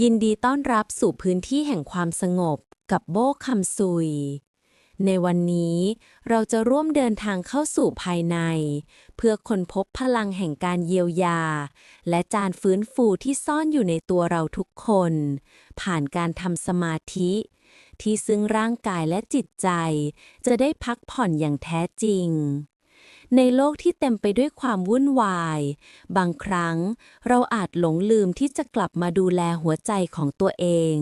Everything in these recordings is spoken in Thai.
ยินดีต้อนรับสู่พื้นที่แห่งความสงบกับโบคำซุย ในวันนี้เราจะร่วมเดินทางเข้าสู่ภายใน เพื่อค้นพบพลังแห่งการเยียวยา และจานฟื้นฟูที่ซ่อนอยู่ในตัวเราทุกคน ผ่านการทำสมาธิ ที่ซึ่งร่างกายและจิตใจ จะได้พักผ่อนอย่างแท้จริง ในโลกที่เต็มไปด้วยความวุ่นวาย บางครั้งเราอาจหลงลืมที่จะกลับมาดูแลหัวใจของตัวเอง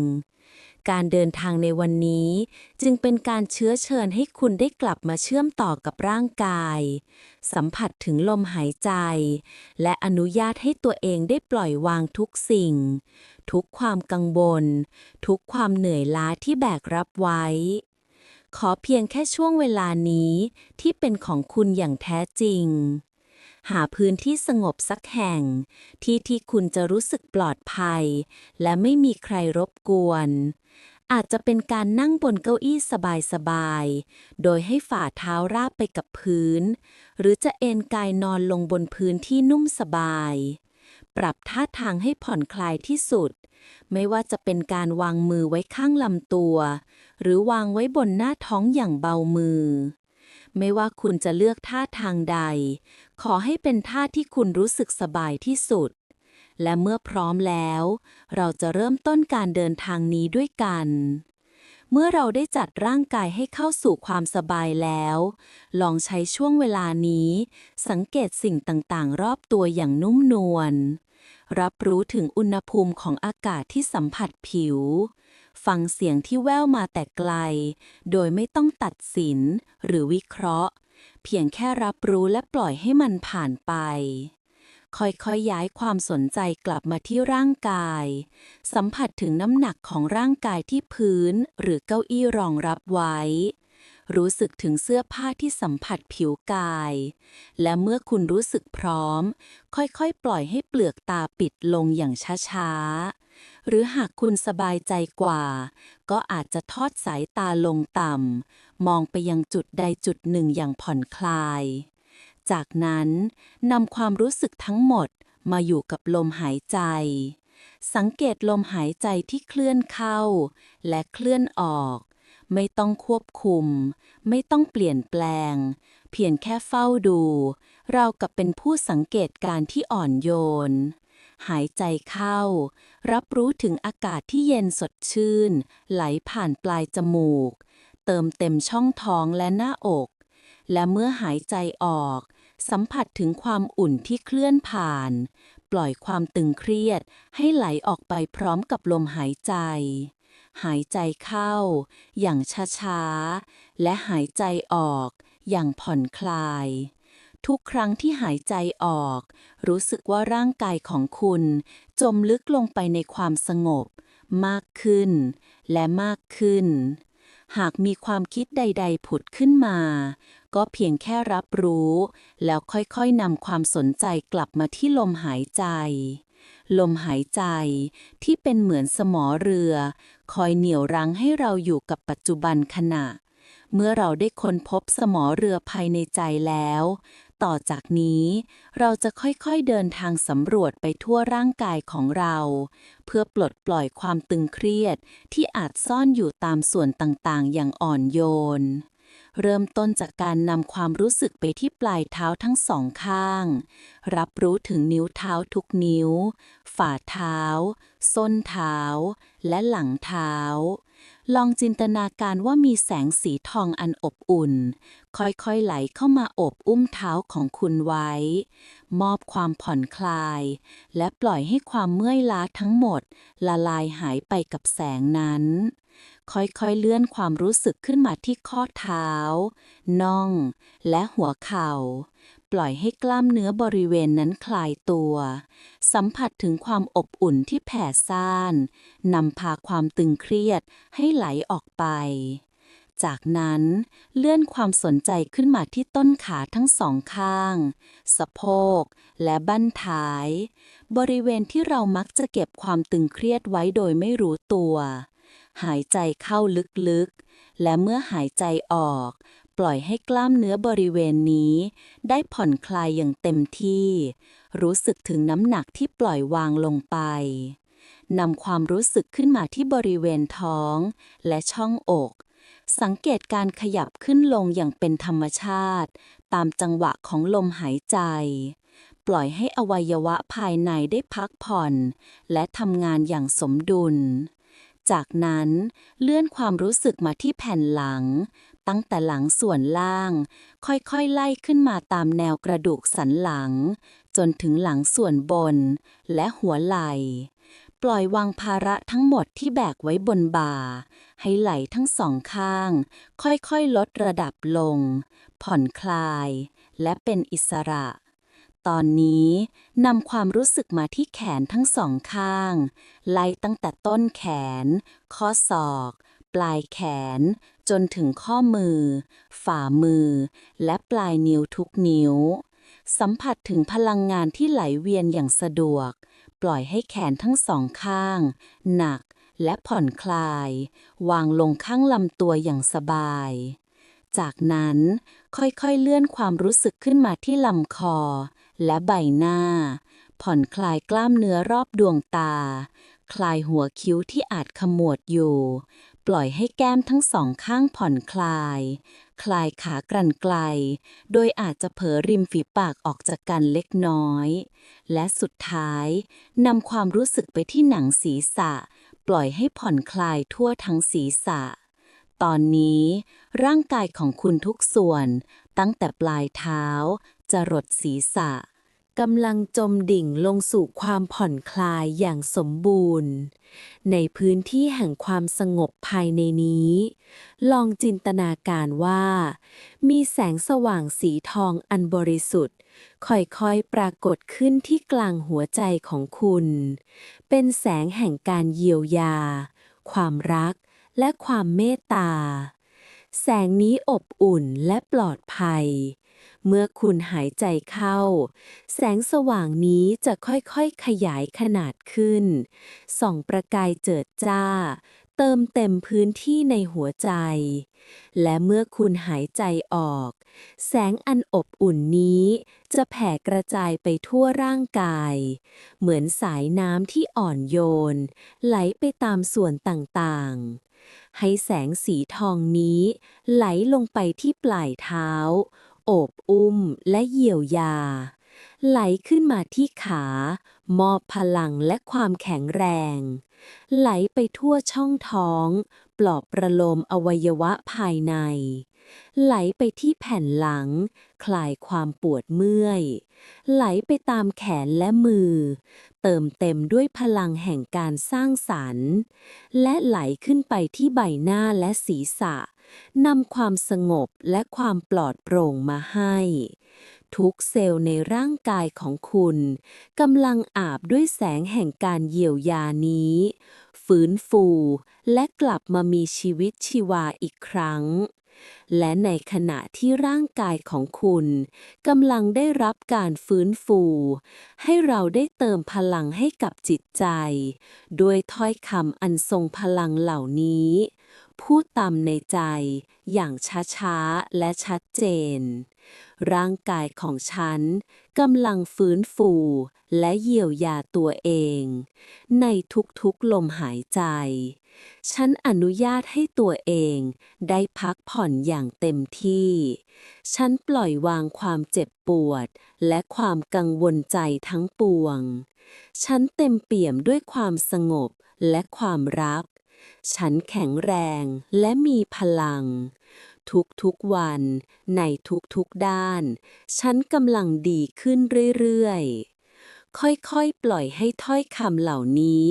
การเดินทางในวันนี้ จึงเป็นการเชื้อเชิญให้คุณได้กลับมาเชื่อมต่อกับร่างกาย สัมผัสถึงลมหายใจ และอนุญาตให้ตัวเองได้ปล่อยวางทุกสิ่ง ทุกความกังวล ทุกความเหนื่อยล้าที่แบกรับไว้ ขอเพียงแค่ช่วงเวลานี้ที่เป็นของคุณอย่างแท้จริง หาพื้นที่สงบสักแห่ง ที่ที่คุณจะรู้สึกปลอดภัย และไม่มีใครรบกวน อาจจะเป็นการนั่งบนเก้าอี้สบายๆ โดยให้ฝ่าเท้าราบไปกับพื้น หรือจะเอนกายนอนลงบนพื้นที่นุ่มสบาย ปรับท่าทางให้ผ่อนคลายที่สุดไม่ว่าจะเป็นการวางมือไว้ข้างลำตัว หรือวางไว้บนหน้าท้องอย่างเบามือ ไม่ว่าคุณจะเลือกท่าทางใด ขอให้เป็นท่าที่คุณรู้สึกสบายที่สุด และเมื่อพร้อมแล้ว เราจะเริ่มต้นการเดินทางนี้ด้วยกันเมื่อเราได้จัดร่างกายให้เข้าสู่ความสบายแล้ว ลองใช้ช่วงเวลานี้ สังเกตสิ่งต่างๆ รอบตัวอย่างนุ่มนวล รับรู้ถึงอุณหภูมิของอากาศที่สัมผัสผิว ฟังเสียงที่แว่วมาแต่ไกล โดยไม่ต้องตัดสินหรือวิเคราะห์ เพียงแค่รับรู้และปล่อยให้มันผ่านไป ค่อยๆย้ายความสนใจกลับมาที่ร่างกาย สัมผัสถึงน้ำหนักของร่างกายที่พื้นหรือเก้าอี้รองรับไว้ รู้สึกถึงเสื้อผ้าที่สัมผัสผิวกาย และเมื่อคุณรู้สึกพร้อม ค่อยๆปล่อยให้เปลือกตาปิดลงอย่างช้าๆ หรือหากคุณสบายใจกว่า ก็อาจจะทอดสายตาลงต่ำ มองไปยังจุดใดจุดหนึ่งอย่างผ่อนคลาย จากนั้นนำความรู้สึกทั้งหมดมาอยู่กับลมหายใจ สังเกตลมหายใจที่เคลื่อนเข้า และเคลื่อนออก ไม่ต้องควบคุม ไม่ต้องเปลี่ยนแปลง เพียงแค่เฝ้าดู เรากับเป็นผู้สังเกตการที่อ่อนโยน หายใจเข้า รับรู้ถึงอากาศที่เย็นสดชื่น ไหลผ่านปลายจมูก เติมเต็มช่องท้องและหน้าอก และเมื่อหายใจออก สัมผัสถึงความอุ่นที่เคลื่อนผ่าน ปล่อยความตึงเครียดให้ไหลออกไปพร้อมกับลมหายใจ หายใจเข้า อย่างช้าๆ และหายใจออก อย่างผ่อนคลาย ทุกครั้งที่หายใจออก รู้สึกว่าร่างกายของคุณ จมลึกลงไปในความสงบ มากขึ้น และมากขึ้น หากมีความคิดใด ๆ ผุดขึ้นมา ก็เพียงแค่รับรู้ แล้วค่อยๆนำความสนใจกลับมาที่ลมหายใจ ลมหายใจที่เป็นเหมือนสมอเรือ คอยเหนี่ยวรั้งให้เราอยู่กับปัจจุบันขณะเมื่อเราได้ค้นพบสมอเรือภายในใจแล้ว ต่อจากนี้ เราจะค่อยๆเดินทางสำรวจไปทั่วร่างกายของเรา เพื่อปลดปล่อยความตึงเครียดที่อาจซ่อนอยู่ตามส่วนต่างๆ อย่างอ่อนโยน เริ่มต้นจากการนำความรู้สึกไปที่ปลายเท้าทั้งสองข้าง รับรู้ถึงนิ้วเท้าทุกนิ้ว ฝ่าเท้า ส้นเท้า และหลังเท้า ลองจินตนาการว่ามีแสงสีทองอันอบอุ่น ค่อยๆไหลเข้ามาอบอุ้มเท้าของคุณไว้ มอบความผ่อนคลาย และปล่อยให้ความเมื่อยล้าทั้งหมด ละลายหายไปกับแสงนั้น ค่อยๆเลื่อนความรู้สึกขึ้นมาที่ข้อเท้า น่อง และหัวเข่า ปล่อยให้กล้ามเนื้อบริเวณนั้นคลายตัว สัมผัสถึงความอบอุ่นที่แผ่ซ่านนำพาความตึงเครียดให้ไหลออกไป จากนั้นเลื่อนความสนใจขึ้นมาที่ต้นขาทั้งสองข้าง สะโพก และบั้นท้าย บริเวณที่เรามักจะเก็บความตึงเครียดไว้โดยไม่รู้ตัว หายใจเข้าลึกๆและเมื่อหายใจออก ปล่อยให้กล้ามเนื้อบริเวณนี้ ได้ผ่อนคลายอย่างเต็มที่ รู้สึกถึงน้ำหนักที่ปล่อยวางลงไปนำความรู้สึกขึ้นมาที่บริเวณท้อง และช่องอก สังเกตการขยับขึ้นลงอย่างเป็นธรรมชาติ ตามจังหวะของลมหายใจ ปล่อยให้อวัยวะภายในได้พักผ่อน และทำงานอย่างสมดุล จากนั้นเลื่อนความรู้สึกมาที่แผ่นหลัง ตั้งแต่หลังส่วนล่าง ค่อยๆไล่ขึ้นมาตามแนวกระดูกสันหลัง จนถึงหลังส่วนบนและหัวไหล่ปล่อยวางภาระทั้งหมดที่แบกไว้บนบ่า ให้ไหล่ทั้งสองข้าง ค่อยๆ ลดระดับลง ผ่อนคลาย และเป็นอิสระ ตอนนี้นำความรู้สึกมาที่แขนทั้งสองข้าง ไล่ตั้งแต่ต้นแขน ข้อศอก ปลายแขน จนถึงข้อมือ ฝ่ามือ และปลายนิ้วทุกนิ้ว สัมผัสถึงพลังงานที่ไหลเวียนอย่างสะดวก ปล่อยให้แขนทั้งสองข้าง หนักและผ่อนคลาย วางลงข้างลำตัวอย่างสบาย จากนั้นค่อยๆเลื่อนความรู้สึกขึ้นมาที่ลำคอ และใบหน้า ผ่อนคลายกล้ามเนื้อรอบดวงตา คลายหัวคิ้วที่อาจขมวดอยู่ ปล่อยให้แก้มทั้งสองข้างผ่อนคลาย คลายขากรันไกล โดยอาจจะเผลอริมฝีปากออกจากกันเล็กน้อย และสุดท้ายนำความรู้สึกไปที่หนังศีรษะ ปล่อยให้ผ่อนคลายทั่วทั้งศีรษะ ตอนนี้ร่างกายของคุณทุกส่วน ตั้งแต่ปลายเท้าจะรดศีรษะ กำลังจมดิ่งลงสู่ความผ่อนคลายอย่างสมบูรณ์ ในพื้นที่แห่งความสงบภายในนี้ ลองจินตนาการว่า มีแสงสว่างสีทองอันบริสุทธิ์ ค่อยๆ ปรากฏขึ้นที่กลางหัวใจของคุณ เป็นแสงแห่งการเยียวยา ความรักและความเมตตา แสงนี้อบอุ่นและปลอดภัย เมื่อคุณหายใจเข้า แสงสว่างนี้จะค่อยๆขยายขนาดขึ้น ส่องประกายเจิดจ้า เติมเต็มพื้นที่ในหัวใจ และเมื่อคุณหายใจออก แสงอันอบอุ่นนี้จะแผ่กระจายไปทั่วร่างกาย เหมือนสายน้ำที่อ่อนโยน ไหลไปตามส่วนต่างๆให้แสงสีทองนี้ไหลลงไปที่ปลายเท้า โอบอุ้มและเยียวยา ไหลขึ้นมาที่ขา มอบพลังและความแข็งแรง ไหลไปทั่วช่องท้อง ปลอบประโลมอวัยวะภายใน ไหลไปที่แผ่นหลัง คลายความปวดเมื่อย ไหลไปตามแขนและมือ เติมเต็มด้วยพลังแห่งการสร้างสรรค์ และไหลขึ้นไปที่ใบหน้าและศีรษะ นำความสงบและความปลอดโปร่งมาให้ ทุกเซลล์ในร่างกายของคุณกำลังอาบด้วยแสงแห่งการเยียวยานี้ ฟื้นฟู และกลับมามีชีวิตชีวาอีกครั้ง และในขณะที่ร่างกายของคุณกำลังได้รับการฟื้นฟู ให้เราได้เติมพลังให้กับจิตใจ ด้วยถ้อยคำอันทรงพลังเหล่านี้ พูดตามในใจอย่างช้าๆ และชัดเจน ร่างกายของฉันกำลังฟื้นฟูและเยียวยาตัวเอง ในทุกๆลมหายใจ ฉันอนุญาตให้ตัวเองได้พักผ่อนอย่างเต็มที่ ฉันปล่อยวางความเจ็บปวดและความกังวลใจทั้งปวง ฉันเต็มเปี่ยมด้วยความสงบและความรัก ฉันแข็งแรงและมีพลัง ทุกๆวัน ในทุกๆด้าน ฉันกำลังดีขึ้นเรื่อยๆ ค่อยๆ ปล่อยให้ถ้อยคำเหล่านี้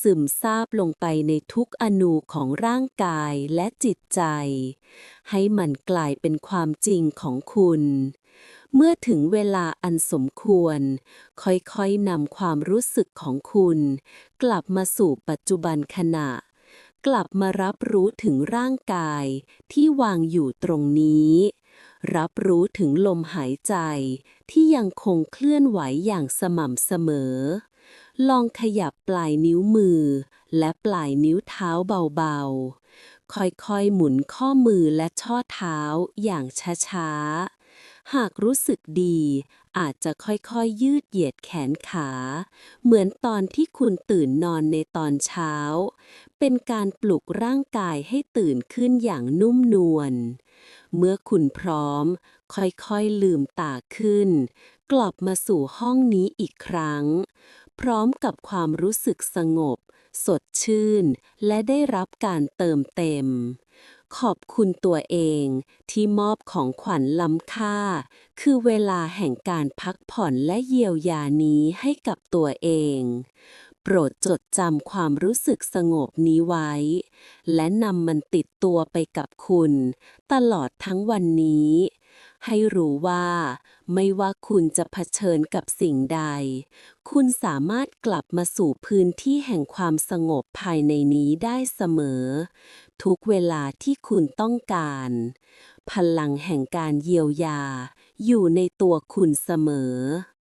ซึมซาบลงไปในทุกอนูของร่างกายและจิตใจ ให้มันกลายเป็นความจริงของคุณเมื่อถึงเวลาอันสมควร ค่อยๆนำความรู้สึกของคุณ กลับมาสู่ปัจจุบันขณะ กลับมารับรู้ถึงร่างกายที่วางอยู่ตรงนี้ รับรู้ถึงลมหายใจที่ยังคงเคลื่อนไหวอย่างสม่ำเสมอ ลองขยับปลายนิ้วมือ และปลายนิ้วเท้าเบาๆ ค่อยๆหมุนข้อมือและช่อเท้าอย่างช้าๆ หากรู้สึกดี อาจจะค่อยๆยืดเหยียดแขนขา เหมือนตอนที่คุณตื่นนอนในตอนเช้า เป็นการปลุกร่างกายให้ตื่นขึ้นอย่างนุ่มนวล เมื่อคุณพร้อม ค่อยๆลืมตาขึ้น กลับมาสู่ห้องนี้อีกครั้ง พร้อมกับความรู้สึกสงบ สดชื่น และได้รับการเติมเต็ม ขอบคุณตัวเองที่มอบของขวัญล้ำค่า คือเวลาแห่งการพักผ่อนและเยียวยานี้ให้กับตัวเอง โปรดจดจำความรู้สึกสงบนี้ไว้ และนำมันติดตัวไปกับคุณ ตลอดทั้งวันนี้ ให้รู้ว่า ไม่ว่าคุณจะเผชิญกับสิ่งใด คุณสามารถกลับมาสู่พื้นที่แห่งความสงบภายในนี้ได้เสมอ ทุกเวลาที่คุณต้องการ พลังแห่งการเยียวยา อยู่ในตัวคุณเสมอ